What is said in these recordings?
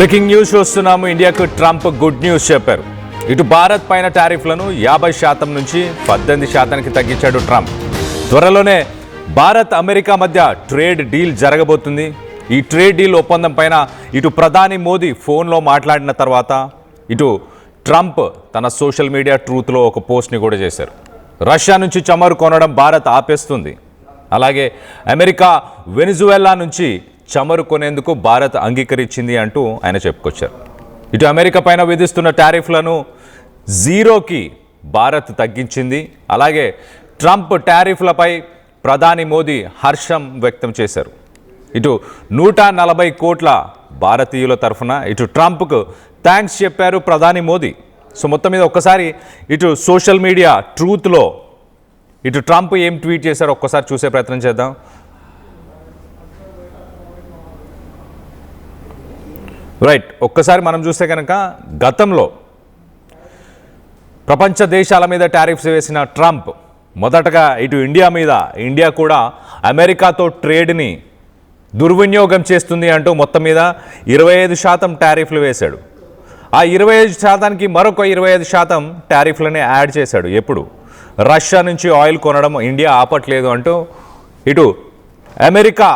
Breaking news చూస్తున్నాము. ఇండియాకు Trump good news చెప్పారు. ఇటు భారత్ పైన టారిఫ్లను యాభై శాతం నుంచి పద్దెనిమిది శాతానికి తగ్గించాడు ట్రంప్. త్వరలోనే భారత్ అమెరికా మధ్య ట్రేడ్ డీల్ జరగబోతుంది. ఈ ట్రేడ్ డీల్ ఒప్పందం పైన ఇటు ప్రధాని మోదీ ఫోన్లో మాట్లాడిన తర్వాత ఇటు ట్రంప్ తన సోషల్ మీడియా ట్రూత్లో ఒక పోస్ట్ని కూడా చేశారు. రష్యా నుంచి చమురు కొనడం భారత్ ఆపేస్తుంది. అలాగే అమెరికా వెనిజువెలా నుంచి చమురు కొనేందుకు భారత్ అంగీకరించింది అంటూ ఆయన చెప్పుకొచ్చారు. ఇటు అమెరికా పైన విధిస్తున్న టారిఫ్లను జీరోకి భారత్ తగ్గించింది. అలాగే ట్రంప్ టారిఫ్లపై ప్రధాని మోదీ హర్షం వ్యక్తం చేశారు. ఇటు నూట నలభై కోట్ల భారతీయుల తరఫున ఇటు ట్రంప్కు థ్యాంక్స్ చెప్పారు ప్రధాని మోదీ. సో మొత్తం మీద ఒక్కసారి ఇటు సోషల్ మీడియా ట్రూత్లో ఇటు ట్రంప్ ఏం ట్వీట్ చేశారో ఒక్కసారి చూసే ప్రయత్నం చేద్దాం. రైట్ ఒక్కసారి మనం చూస్తే కనుక గతంలో ప్రపంచ దేశాల మీద టారిఫ్స్ వేసిన ట్రంప్ మొదటగా ఇటు ఇండియా మీద ఇండియా కూడా అమెరికాతో ట్రేడ్ని దుర్వినియోగం చేస్తుంది అంటూ మొత్తం మీద ఇరవై ఐదు శాతం టారిఫ్లు వేశాడు. ఆ ఇరవై ఐదు శాతానికి మరొక ఇరవై ఐదు శాతం టారిఫ్లని యాడ్ చేశాడు. ఎప్పుడు? రష్యా నుంచి ఆయిల్ కొనడం ఇండియా ఆపట్లేదు అంటూ ఇటు అమెరికా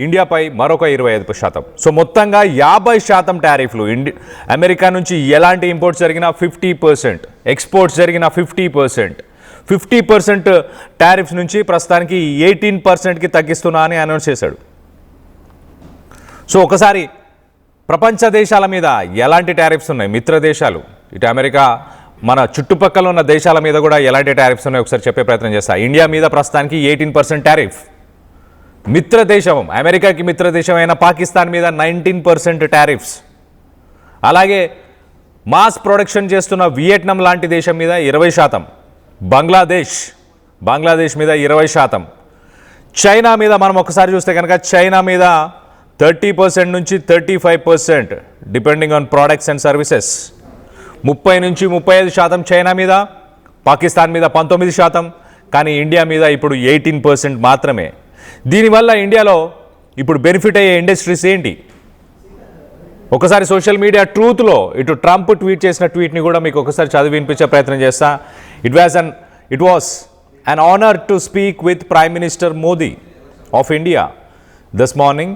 ఇండియాపై మరొక ఇరవై ఐదు శాతం. సో మొత్తంగా యాభై శాతం టారిఫ్లు ఇండి అమెరికా నుంచి ఎలాంటి ఇంపోర్ట్స్ జరిగినా ఫిఫ్టీ పర్సెంట్ ఎక్స్పోర్ట్స్ జరిగిన fifty percent. Fifty percent tariffs నుంచి ప్రస్తుతానికి ఎయిటీన్ పర్సెంట్కి తగ్గిస్తున్నా అని అనౌన్స్ చేశాడు. సో ఒకసారి ప్రపంచ దేశాల మీద ఎలాంటి టారిఫ్స్ ఉన్నాయి? మిత్ర దేశాలు. ఇటు అమెరికా మన చుట్టుపక్కల ఉన్న దేశాల మీద కూడా ఎలాంటి టారిఫ్స్ ఉన్నాయి? ఒకసారి చెప్పే ప్రయత్నం చేస్తా. ఇండియా మీద ప్రస్తుతానికి ఎయిటీన్ పర్సెంట్ టారిఫ్. మిత్రదేశం అమెరికాకి మిత్రదేశం అయిన పాకిస్తాన్ మీద నైన్టీన్ పర్సెంట్ టారిఫ్స్. అలాగే మాస్ ప్రొడక్షన్ చేస్తున్న వియట్నాం లాంటి దేశం మీద ఇరవై శాతం. బంగ్లాదేశ్ బంగ్లాదేశ్ మీద ఇరవై శాతం. చైనా మీద మనం ఒకసారి చూస్తే కనుక చైనా మీద థర్టీ పర్సెంట్ నుంచి thirty five percent depending on products and services. ముప్పై నుంచి ముప్పై ఐదు శాతం చైనా మీద పాకిస్తాన్ మీద పంతొమ్మిది శాతం కానీ ఇండియా మీద ఇప్పుడు ఎయిటీన్ పర్సెంట్ మాత్రమే. దీనివల్ల ఇండియాలో ఇప్పుడు బెనిఫిట్ అయ్యే ఇండస్ట్రీస్ ఏంటి ఒకసారి సోషల్ మీడియా ట్రూత్లో ఇటు ట్రంప్ ట్వీట్ చేసిన ట్వీట్ని కూడా మీకు ఒకసారి చదివి వినిపించే ప్రయత్నం చేస్తా it was an it was an honour to speak with prime minister Modi of India this morning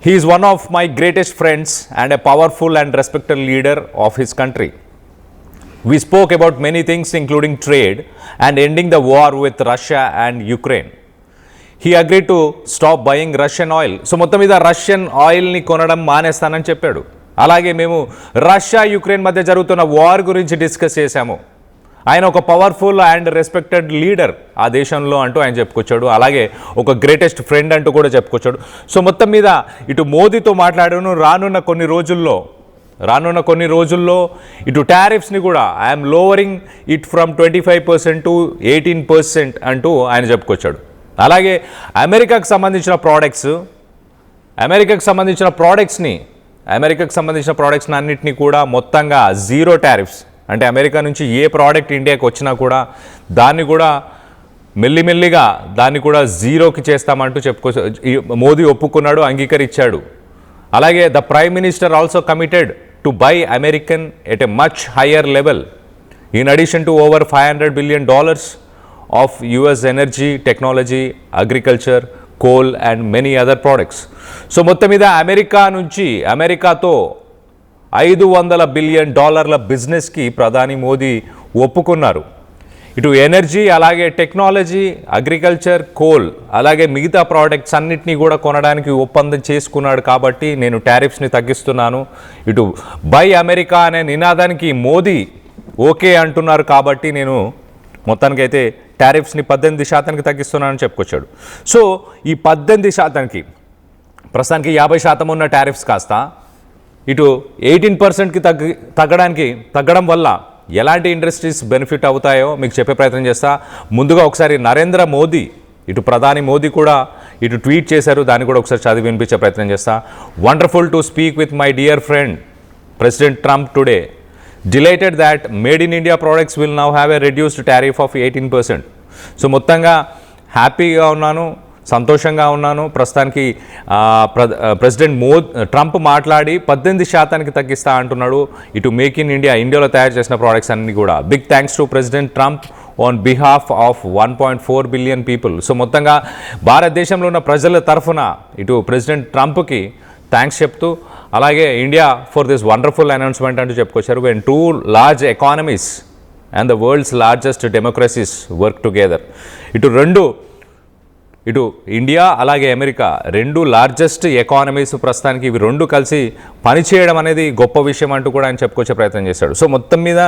He is one of my greatest friends and a powerful and respected leader of his country. We spoke about many things, including trade and ending the war with Russia and Ukraine. He agree to stop buying Russian oil so మొత్తం మీద Russian ఆయిల్ని కొనడం మానేస్తానని చెప్పాడు. అలాగే మేము Russia Ukraine మధ్య జరుగుతున్న war గురించి డిస్కస్ చేశాము. ఆయన ఒక పవర్ఫుల్ అండ్ రెస్పెక్టెడ్ లీడర్ ఆ దేశంలో అంటూ ఆయన చెప్పుకొచ్చాడు. అలాగే ఒక గ్రేటెస్ట్ ఫ్రెండ్ అంటూ కూడా చెప్పుకొచ్చాడు. సో మొత్తం మీద ఇటు మోదీతో మాట్లాడాను రానున్న కొన్ని రోజుల్లో రానున్న కొన్ని రోజుల్లో ఇటు టారిఫ్స్ని కూడా I'm lowering it from twenty five percent to eighteen percent అంటూ ఆయన చెప్పుకొచ్చాడు. అలాగే అమెరికాకు సంబంధించిన ప్రోడక్ట్స్ అమెరికాకు సంబంధించిన ప్రోడక్ట్స్ని అమెరికాకు సంబంధించిన ప్రోడక్ట్స్ని అన్నింటినీ కూడా మొత్తంగా జీరో టారిఫ్స్. అంటే అమెరికా నుంచి ఏ ప్రోడక్ట్ ఇండియాకి వచ్చినా కూడా దాన్ని కూడా మెల్లిమెల్లిగా దాన్ని కూడా జీరోకి చేస్తామంటూ చెప్పుకో మోదీ ఒప్పుకున్నాడు అంగీకరించాడు. అలాగే the prime minister also committed to buy American at a much higher level. In addition to over five hundred billion dollars of US energy technology agriculture coal and many other products so మొత్తం మీద America నుంచి అమెరికాతో ఐదు వందల billion డాలర్ల బిజినెస్కి ప్రధాని మోదీ ఒప్పుకున్నారు. ఇటు ఎనర్జీ అలాగే టెక్నాలజీ అగ్రికల్చర్ కోల్ అలాగే మిగతా ప్రోడక్ట్స్ అన్నిటినీ కూడా కొనడానికి ఒప్పందం చేసుకున్నాడు కాబట్టి నేను టారిఫ్స్ని తగ్గిస్తున్నాను. ఇటు బై అమెరికా అనే నినాదానికి మోదీ ఓకే అంటున్నారు కాబట్టి నేను మొత్తానికైతే టారిఫ్స్ని పద్దెనిమిది శాతానికి తగ్గిస్తున్నానని చెప్పుకొచ్చాడు. సో ఈ పద్దెనిమిది శాతానికి ప్రస్తుతానికి యాభై శాతం ఉన్న టారిఫ్స్ కాస్త ఇటు ఎయిటీన్ పర్సెంట్కి తగ్గి తగ్గడానికి తగ్గడం వల్ల ఎలాంటి ఇండస్ట్రీస్ బెనిఫిట్ అవుతాయో మీకు చెప్పే ప్రయత్నం చేస్తా. ముందుగా ఒకసారి నరేంద్ర మోదీ ఇటు ప్రధాని మోదీ కూడా ఇటు ట్వీట్ చేశారు. దాన్ని కూడా ఒకసారి చదివి వినిపించే ప్రయత్నం చేస్తా. Wonderful to speak with my dear friend president Trump today delighted that made in India products will now have a reduced tariff of eighteen percent so మొత్తంగా హ్యాపీగా ఉన్నాను సంతోషంగా ఉన్నాను. ప్రస్తుతానికి ప్ర- ప్రెసిడెంట్ మో ట్రంప్ మాట్లాడి పద్దెనిమిది శాతానికి తగ్గిస్తా అంటున్నాడు. ఇటు మేక్ ఇన్ ఇండియా ఇండియాలో తయారు చేసిన ప్రోడక్ట్స్ అన్ని కూడా. Big thanks to president Trump on behalf of one point four billion people so మొత్తంగా భారతదేశంలో ఉన్న ప్రజల తరఫున ఇటు ప్రెసిడెంట్ ట్రంప్కి థ్యాంక్స్ చెప్తూ అలాగే India for this wonderful announcement అంటూ చెప్పుకొచ్చారు. When two large economies and the world's largest democracies work together ఇటు రెండు ఇటు ఇండియా అలాగే అమెరికా రెండు లార్జెస్ట్ ఎకానమీస్ ప్రస్తుతానికి ఇవి రెండు కలిసి పనిచేయడం అనేది గొప్ప విషయం అంటూ కూడా ఆయన చెప్పుకొచ్చే ప్రయత్నం చేశాడు. సో మొత్తం మీద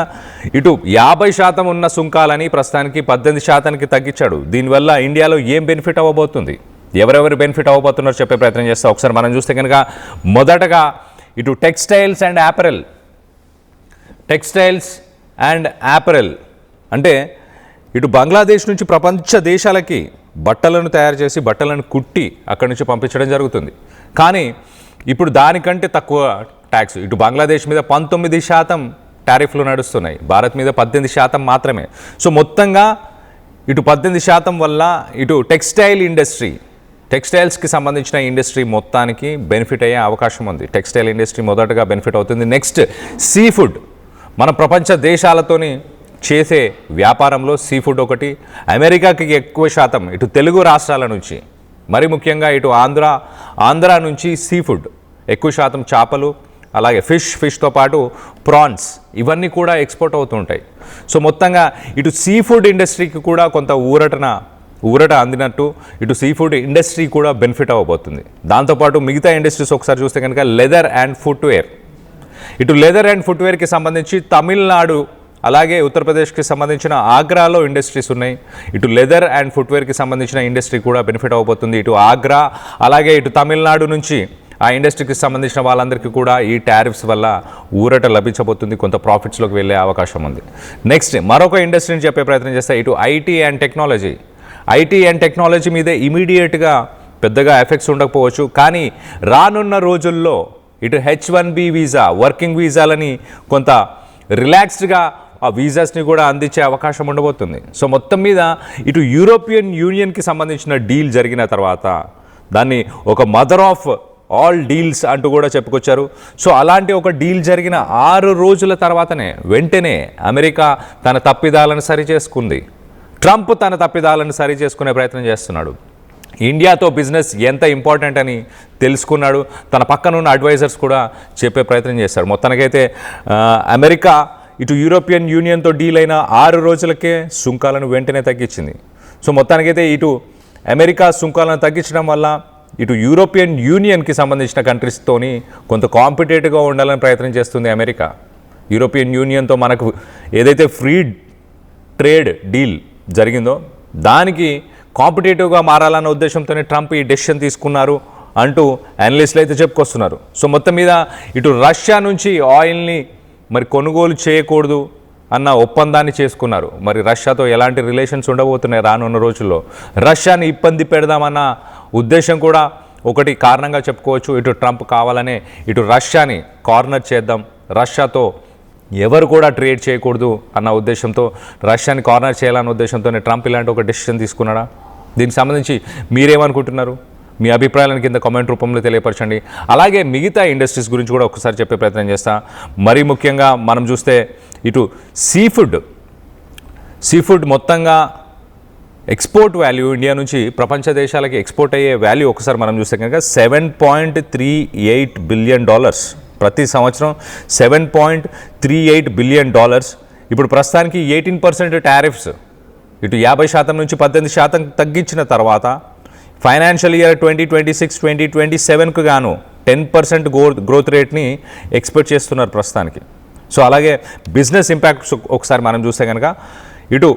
ఇటు యాభై శాతం ఉన్న సుంకాలని ప్రస్తుతానికి పద్దెనిమిది శాతానికి తగ్గించాడు. దీనివల్ల ఇండియాలో ఏం బెనిఫిట్ అవ్వబోతుంది? ఎవరెవరు బెనిఫిట్ అవ్వబోతున్నారో చెప్పే ప్రయత్నం చేస్తా. ఒకసారి మనం చూస్తే కనుక మొదటగా ఇటు textiles and apparel textiles and apparel అంటే ఇటు బంగ్లాదేశ్ నుంచి ప్రపంచ దేశాలకి బట్టలను తయారు చేసి బట్టలను కుట్టి అక్కడి నుంచి పంపించడం జరుగుతుంది. కానీ ఇప్పుడు దానికంటే తక్కువ ట్యాక్స్ ఇటు బంగ్లాదేశ్ మీద పంతొమ్మిది శాతం టారిఫ్లు నడుస్తున్నాయి. భారత్ మీద పద్దెనిమిది శాతం మాత్రమే. సో మొత్తంగా ఇటు పద్దెనిమిది శాతం వల్ల ఇటు టెక్స్టైల్ ఇండస్ట్రీ టెక్స్టైల్స్కి సంబంధించిన ఇండస్ట్రీ మొత్తానికి బెనిఫిట్ అయ్యే అవకాశం ఉంది. టెక్స్టైల్ ఇండస్ట్రీ మొదటగా బెనిఫిట్ అవుతుంది. నెక్స్ట్ సీ ఫుడ్ మన ప్రపంచ దేశాలతోని చేసే వ్యాపారంలో సీ ఫుడ్ ఒకటి అమెరికాకి ఎక్కువ శాతం ఇటు తెలుగు రాష్ట్రాల నుంచి మరి ముఖ్యంగా ఇటు ఆంధ్ర ఆంధ్ర నుంచి సీ ఫుడ్ ఎక్కువ శాతం చేపలు అలాగే ఫిష్ ఫిష్తో పాటు ప్రాన్స్ ఇవన్నీ కూడా ఎక్స్పోర్ట్ అవుతుంటాయి సో మొత్తంగా ఇటు సీ ఫుడ్ ఇండస్ట్రీకి కూడా కొంత ఊరటన ఊరట అందినట్టు ఇటు సీ ఫుడ్ ఇండస్ట్రీ కూడా బెనిఫిట్ అవ్వబోతుంది. దాంతోపాటు మిగతా ఇండస్ట్రీస్ ఒకసారి చూస్తే కనుక లెదర్ అండ్ ఫుట్వేర్. ఇటు లెదర్ అండ్ ఫుట్వేర్కి సంబంధించి తమిళనాడు అలాగే ఉత్తరప్రదేశ్కి సంబంధించిన ఆగ్రాలో ఇండస్ట్రీస్ ఉన్నాయి. ఇటు లెదర్ అండ్ ఫుట్వేర్కి సంబంధించిన ఇండస్ట్రీ కూడా బెనిఫిట్ అవ్వబోతుంది. ఇటు ఆగ్రా అలాగే ఇటు తమిళనాడు నుంచి ఆ ఇండస్ట్రీకి సంబంధించిన వాళ్ళందరికీ కూడా ఈ టారిఫ్స్ వల్ల ఊరట లభించబోతుంది. కొంత ప్రాఫిట్స్లోకి వెళ్ళే అవకాశం ఉంది. నెక్స్ట్ మరొక ఇండస్ట్రీని చెప్పే ప్రయత్నం చేస్తే. ఇటు IT and technology. IT and technology మీద ఇమీడియట్గా పెద్దగా ఎఫెక్ట్స్ ఉండకపోవచ్చు. కానీ రానున్న రోజుల్లో ఇటు H one B visa working వీసాలని కొంత రిలాక్స్డ్గా ఆ వీసాస్ని కూడా అందించే అవకాశం ఉండబోతుంది. సో మొత్తం మీద ఇటు యూరోపియన్ యూనియన్కి సంబంధించిన డీల్ జరిగిన తర్వాత దాన్ని ఒక మదర్ ఆఫ్ ఆల్ డీల్స్ అంటూ కూడా చెప్పుకొచ్చారు. సో అలాంటి ఒక డీల్ జరిగిన ఆరు రోజుల తర్వాతనే వెంటనే అమెరికా తన తప్పిదాలను సరిచేసుకుంది. ట్రంప్ తన తప్పిదాలను సరి చేసుకునే ప్రయత్నం చేస్తున్నాడు. ఇండియాతో బిజినెస్ ఎంత ఇంపార్టెంట్ అని తెలుసుకున్నాడు. తన పక్కన ఉన్న అడ్వైజర్స్ కూడా చెప్పే ప్రయత్నం చేశాడు. మొత్తానికైతే అమెరికా ఇటు యూరోపియన్ యూనియన్తో డీల్ అయిన ఆరు రోజులకే సుంకాలను వెంటనే తగ్గించింది. సో మొత్తానికైతే ఇటు అమెరికా సుంకాలను తగ్గించడం వల్ల ఇటు యూరోపియన్ యూనియన్కి సంబంధించిన కంట్రీస్తోని కొంత కాంపిటేటివ్గా ఉండాలని ప్రయత్నం చేస్తుంది అమెరికా. యూరోపియన్ యూనియన్తో మనకు ఏదైతే ఫ్రీ ట్రేడ్ డీల్ జరిగిందో దానికి కాంపిటేటివ్గా మారాలన్న ఉద్దేశంతోనే ట్రంప్ ఈ డెసిషన్ తీసుకున్నారు అంటూ అనలిస్టులు అయితే చెప్పుకొస్తున్నారు. సో మొత్తం మీద ఇటు రష్యా నుంచి ఆయిల్ని మరి కొనుగోలు చేయకూడదు అన్న ఒప్పందాన్ని చేసుకున్నారు. మరి రష్యాతో ఎలాంటి రిలేషన్స్ ఉండబోతున్నాయి రానున్న రోజుల్లో? రష్యాని ఇబ్బంది పెడదామన్న ఉద్దేశం కూడా ఒకటి కారణంగా చెప్పుకోవచ్చు. ఇటు ట్రంప్ కావాలనే ఇటు రష్యాని కార్నర్ చేద్దాం. రష్యాతో ఎవరు కూడా ట్రేడ్ చేయకూడదు అన్న ఉద్దేశంతో రష్యాని కార్నర్ చేయాలన్న ఉద్దేశంతోనే ట్రంప్ ఇలాంటి ఒక డెసిషన్ తీసుకున్నాడా? దీనికి సంబంధించి మీరేమనుకుంటున్నారు? మీ అభిప్రాయాలను కింద కామెంట్ రూపంలో తెలియపరచండి. అలాగే మిగతా ఇండస్ట్రీస్ గురించి కూడా ఒకసారి చెప్పే ప్రయత్నం చేస్తా. మరీ ముఖ్యంగా మనం చూస్తే ఇటు సీ ఫుడ్ సీ ఫుడ్ మొత్తంగా ఎక్స్పోర్ట్ వాల్యూ ఇండియా నుంచి ప్రపంచ దేశాలకి ఎక్స్పోర్ట్ అయ్యే వాల్యూ ఒకసారి మనం చూస్తే కనుక seven point three eight billion dollars. ప్రతి సంవత్సరం seven point three eight billion dollars ఇప్పుడు ప్రస్తుతానికి ఎయిటీన్ పర్సెంట్ టారిఫ్స్ ఇటు యాభై శాతం నుంచి పద్దెనిమిది శాతం తగ్గించిన తర్వాత financial year twenty twenty six twenty twenty సెవెన్కు గాను టెన్ పర్సెంట్ గ్రో గ్రోత్ రేట్ని ఎక్స్పెక్ట్ చేస్తున్నారు ప్రస్తుతానికి. సో అలాగే బిజినెస్ ఇంపాక్ట్స్ ఒకసారి మనం చూస్తే కనుక ఇటు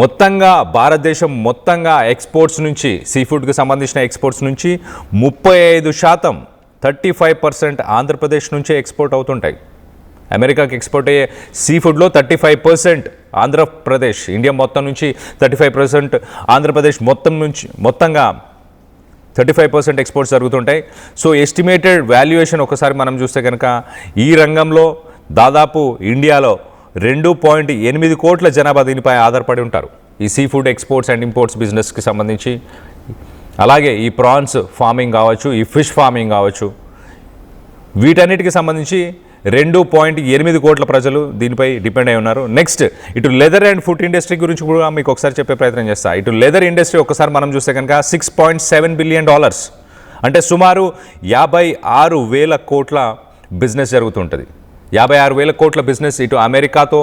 మొత్తంగా భారతదేశం మొత్తంగా ఎక్స్పోర్ట్స్ నుంచి సీ ఫుడ్కి సంబంధించిన ఎక్స్పోర్ట్స్ నుంచి ముప్పై ఐదు శాతం థర్టీ ఫైవ్ పర్సెంట్ ఆంధ్రప్రదేశ్ నుంచే ఎక్స్పోర్ట్ అవుతుంటాయి. అమెరికాకి ఎక్స్పోర్ట్ అయ్యే సీ ఫుడ్లో thirty five percent Andhra Pradesh India మొత్తం నుంచి థర్టీ ఫైవ్ పర్సెంట్ ఆంధ్రప్రదేశ్ మొత్తం నుంచి మొత్తంగా థర్టీ ఫైవ్ పర్సెంట్ ఎక్స్పోర్ట్స్ జరుగుతుంటాయి. సో ఎస్టిమేటెడ్ వాల్యుయేషన్ ఒకసారి మనం చూస్తే కనుక ఈ రంగంలో దాదాపు ఇండియాలో రెండు పాయింట్ ఎనిమిది కోట్ల జనాభా దీనిపై ఆధారపడి ఉంటారు. ఈ seafood exports and imports బిజినెస్కి సంబంధించి అలాగే ఈ ప్రాన్స్ ఫార్మింగ్ కావచ్చు ఈ ఫిష్ ఫార్మింగ్ కావచ్చు. వీటన్నిటికి సంబంధించి రెండు పాయింట్ ఎనిమిది కోట్ల ప్రజలు దీనిపై డిపెండ్ అయి ఉన్నారు. నెక్స్ట్ ఇటు లెదర్ అండ్ ఫుడ్ ఇండస్ట్రీ గురించి కూడా మీకు ఒకసారి చెప్పే ప్రయత్నం చేస్తా. ఇటు లెదర్ ఇండస్ట్రీ ఒకసారి మనం చూస్తే కనుక six point seven billion dollars అంటే సుమారు యాభై ఆరు వేల కోట్ల బిజినెస్ జరుగుతుంటుంది. యాభై ఆరు వేల కోట్ల బిజినెస్ ఇటు అమెరికాతో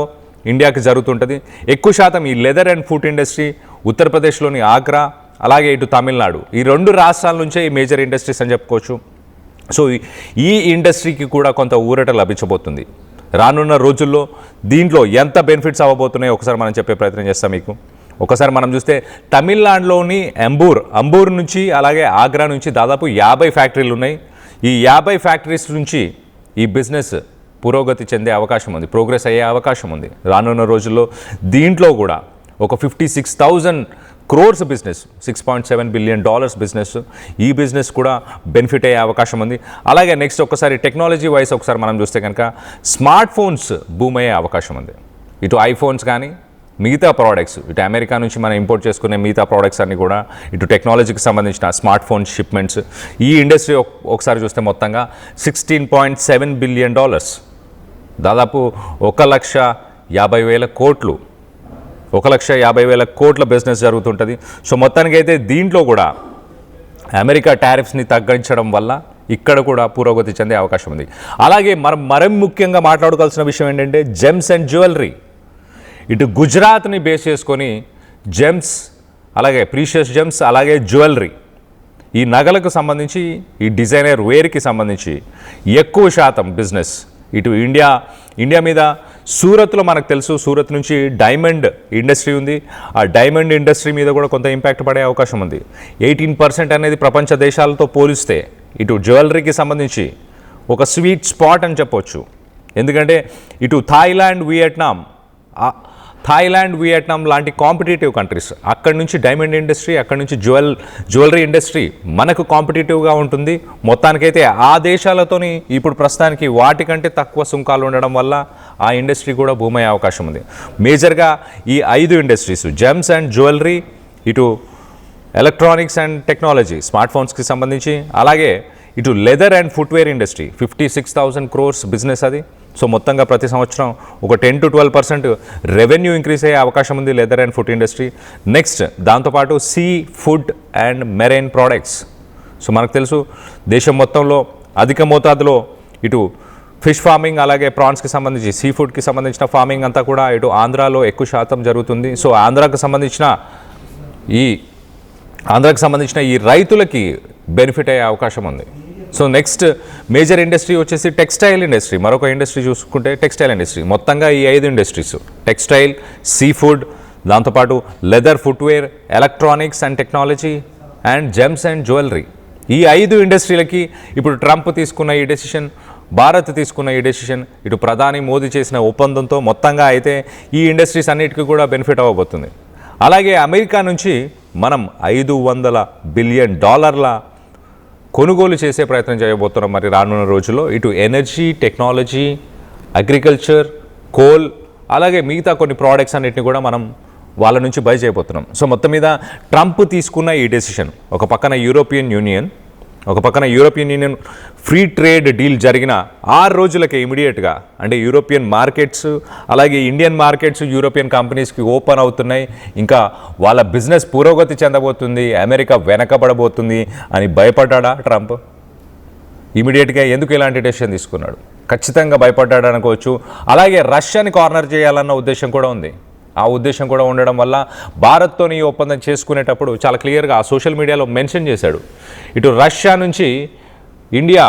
ఇండియాకి జరుగుతుంటుంది. ఎక్కువ శాతం ఈ లెదర్ అండ్ ఫుడ్ ఇండస్ట్రీ ఉత్తరప్రదేశ్లోని ఆగ్రా అలాగే ఇటు తమిళనాడు. ఈ రెండు రాష్ట్రాల నుంచే ఈ మేజర్ ఇండస్ట్రీస్ అని చెప్పుకోవచ్చు. సో ఈ- ఇండస్ట్రీకి కూడా కొంత ఊరట లభించబోతుంది. రానున్న రోజుల్లో దీంట్లో ఎంత బెనిఫిట్స్ అవ్వబోతున్నాయో ఒకసారి మనం చెప్పే ప్రయత్నం చేస్తాం మీకు. ఒకసారి మనం చూస్తే తమిళనాడులోని అంబూర్ అంబూర్ నుంచి అలాగే ఆగ్రా నుంచి దాదాపు యాభై ఫ్యాక్టరీలు ఉన్నాయి. ఈ యాభై ఫ్యాక్టరీస్ నుంచి ఈ బిజినెస్ పురోగతి చెందే అవకాశం ఉంది ప్రోగ్రెస్ అయ్యే అవకాశం ఉంది. రానున్న రోజుల్లో దీంట్లో కూడా ఒక fifty six thousand crores business six point seven billion dollars business. ఈ బిజినెస్ కూడా బెనిఫిట్ అయ్యే అవకాశం ఉంది. అలాగే నెక్స్ట్ ఒకసారి టెక్నాలజీ వైస్ ఒకసారి మనం చూస్తే కనుక స్మార్ట్ ఫోన్స్ బూమ్ అయ్యే అవకాశం ఉంది. ఇటు ఐఫోన్స్ కానీ మిగతా ప్రోడక్ట్స్ ఇటు అమెరికా నుంచి మనం ఇంపోర్ట్ చేసుకునే మిగతా ప్రోడక్ట్స్ అన్ని కూడా ఇటు టెక్నాలజీకి సంబంధించిన స్మార్ట్ ఫోన్ షిప్మెంట్స్ ఈ ఇండస్ట్రీ ఒకసారి చూస్తే మొత్తంగా sixteen point seven billion dollars దాదాపు ఒక లక్ష యాభై వేల కోట్లు ఒక లక్ష యాభై వేల కోట్ల బిజినెస్ జరుగుతుంటుంది. సో మొత్తానికి అయితే దీంట్లో కూడా అమెరికా టారిఫ్స్ని తగ్గించడం వల్ల ఇక్కడ కూడా పురోగతి చెందే అవకాశం ఉంది. అలాగే మనం మరం ముఖ్యంగా మాట్లాడుకోవాల్సిన విషయం ఏంటంటే జెమ్స్ అండ్ జ్యువెలరీ ఇటు గుజరాత్ని బేస్ చేసుకొని జెమ్స్ అలాగే ప్రీషియస్ జెమ్స్ అలాగే జ్యువెలరీ ఈ నగలకు సంబంధించి ఈ డిజైనర్ వేర్కి సంబంధించి ఎక్కువ శాతం బిజినెస్ ఇటు ఇండియా ఇండియా మీద సూరత్లో మనకు తెలుసు సూరత్ నుంచి డైమండ్ ఇండస్ట్రీ ఉంది. ఆ డైమండ్ ఇండస్ట్రీ మీద కూడా కొంత ఇంపాక్ట్ పడే అవకాశం ఉంది. ఎయిటీన్ పర్సెంట్ అనేది ప్రపంచ దేశాలతో పోలిస్తే ఇటు జ్యువెలరీకి సంబంధించి ఒక స్వీట్ స్పాట్ అని చెప్పొచ్చు. ఎందుకంటే ఇటు థాయిలాండ్ వియట్నాం థాయిలాండ్ వియట్నాం లాంటి కాంపిటేటివ్ కంట్రీస్. అక్కడి నుంచి డైమండ్ ఇండస్ట్రీ అక్కడి నుంచి జ్యువెల్ జ్యువెలరీ ఇండస్ట్రీ మనకు కాంపిటేటివ్గా ఉంటుంది. మొత్తానికైతే ఆ దేశాలతోని ఇప్పుడు ప్రస్తుతానికి వాటికంటే తక్కువ సుంకాలు ఉండడం వల్ల ఆ ఇండస్ట్రీ కూడా భూమి అయ్యే అవకాశం ఉంది. మేజర్గా ఈ ఐదు ఇండస్ట్రీస్ జెమ్స్ అండ్ జ్యువెలరీ ఇటు ఎలక్ట్రానిక్స్ అండ్ టెక్నాలజీ స్మార్ట్ ఫోన్స్కి సంబంధించి అలాగే ఇటు leather and footwear industry fifty six thousand crores business అది. సో మొత్తంగా ప్రతి సంవత్సరం ఒక ten to twelve percent revenue increase అయ్యే అవకాశం ఉంది leather and food industry. Next దాంతోపాటు seafood and marine products. So మనకు తెలుసు దేశం మొత్తంలో అధిక మోతాదులో ఇటు ఫిష్ ఫార్మింగ్ అలాగే ప్రాన్స్కి సంబంధించి సీ ఫుడ్కి సంబంధించిన ఫార్మింగ్ అంతా కూడా ఇటు ఆంధ్రాలో ఎక్కువ శాతం జరుగుతుంది. సో ఆంధ్రాకు సంబంధించిన ఈ ఆంధ్రాకు సంబంధించిన ఈ రైతులకి బెనిఫిట్ అయ్యే అవకాశం ఉంది. సో నెక్స్ట్ మేజర్ ఇండస్ట్రీ వచ్చేసి టెక్స్టైల్ ఇండస్ట్రీ. మరొక ఇండస్ట్రీ చూసుకుంటే టెక్స్టైల్ ఇండస్ట్రీ. మొత్తంగా ఈ ఐదు ఇండస్ట్రీస్. టెక్స్టైల్ సీ ఫుడ్ దాంతోపాటు leather footwear electronics and technology and gems and jewellery. ఈ ఐదు ఇండస్ట్రీలకి ఇప్పుడు ట్రంప్ తీసుకున్న ఈ డెసిషన్ భారత్ తీసుకున్న ఈ డెసిషన్ ఇటు ప్రధాని మోదీ చేసిన ఒప్పందంతో మొత్తంగా అయితే ఈ ఇండస్ట్రీస్ అన్నిటికీ కూడా బెనిఫిట్ అవ్వబోతుంది. అలాగే అమెరికా నుంచి మనం ఐదు వందల బిలియన్ డాలర్ల కొనుగోలు చేసే ప్రయత్నం చేయబోతున్నాం మరి రానున్న రోజుల్లో. ఇటు ఎనర్జీ టెక్నాలజీ అగ్రికల్చర్ కోల్ అలాగే మిగతా కొన్ని ప్రోడక్ట్స్ అన్నిటిని కూడా మనం వాళ్ళ నుంచి బై చేయబోతున్నాం. సో మొత్తం మీద ట్రంప్ తీసుకున్న ఈ డెసిషన్ ఒక పక్కన యూరోపియన్ యూనియన్ ఒక పక్కన European Union free trade deal జరిగిన ఆరు రోజులకే ఇమీడియట్గా అంటే యూరోపియన్ మార్కెట్స్ అలాగే ఇండియన్ మార్కెట్స్ యూరోపియన్ కంపెనీస్కి ఓపెన్ అవుతున్నాయి. ఇంకా వాళ్ళ బిజినెస్ పురోగతి చెందబోతుంది అమెరికా వెనకబడబోతుంది అని భయపడ్డా ట్రంప్? ఇమీడియట్గా ఎందుకు ఇలాంటి డెసిషన్ తీసుకున్నాడు? ఖచ్చితంగా భయపడ్డాడు అనుకోవచ్చు. అలాగే రష్యాని కార్నర్ చేయాలన్న ఉద్దేశం కూడా ఉంది. ఆ ఉద్దేశం కూడా ఉండడం వల్ల భారత్తోని ఈ ఒప్పందం చేసుకునేటప్పుడు చాలా క్లియర్గా ఆ సోషల్ మీడియాలో మెన్షన్ చేశాడు. ఇటు రష్యా నుంచి ఇండియా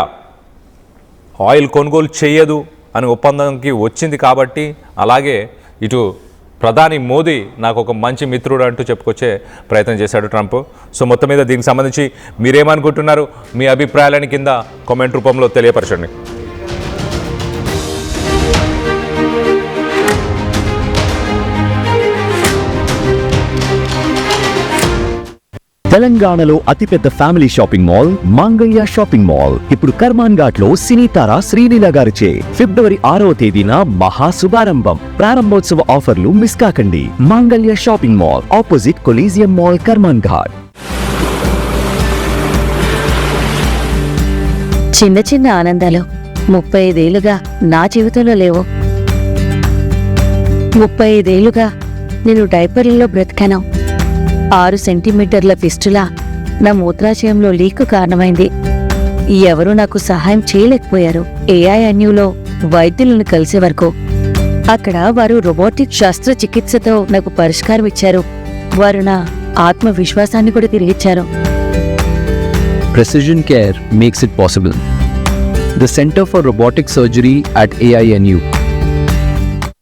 ఆయిల్ కొనుగోలు చేయదు అని ఒప్పందంకి వచ్చింది కాబట్టి అలాగే ఇటు ప్రధాని మోదీ నాకు ఒక మంచి మిత్రుడు అంటూ చెప్పుకొచ్చే ప్రయత్నం చేశాడు ట్రంప్. సో మొత్తం మీద దీనికి సంబంధించి మీరేమనుకుంటున్నారు? మీ అభిప్రాయాలని కింద కామెంట్ రూపంలో తెలియపరచండి. తెలంగాణలో అతిపెద్ద family shopping mall Mangalya shopping mall. ఇప్పుడు కర్మాన్ ఘాట్లో సినీతార శ్రీలీల గారిచే ఫిబ్రవరి ఆరవ తేదీన మహా శుభారంభం. ప్రారంభోత్సవ ఆఫర్లు మిస్ కాకండి. Mangalya shopping mall opposite Colosseum mall Karman Ghat. చిన్న చిన్న ఆనందాలు ముప్పై ఐదేళ్ళుగా నా జీవితంలో లేవు. ముప్పై ఐదేళ్ళుగా నేను డైపర్లలో బ్రతికాను. ఆరు సెంటీమీటర్ల ఫిస్టులా నా మూత్రాశయంలో లీక్ కారణమైంది. ఎవరూ నాకు సహాయం చేయలేకపోయారు. ఏఐఎన్యూలో వైద్యులను కలిసే వరకు. అక్కడ వారు రోబోటిక్ శస్త్రచికిత్సతో నాకు పరిష్కారం ఇచ్చారు. వారు నా ఆత్మవిశ్వాసాన్ని కూడా తిరిగిచ్చారు. Precision care makes it possible the centre for robotic surgery at AINU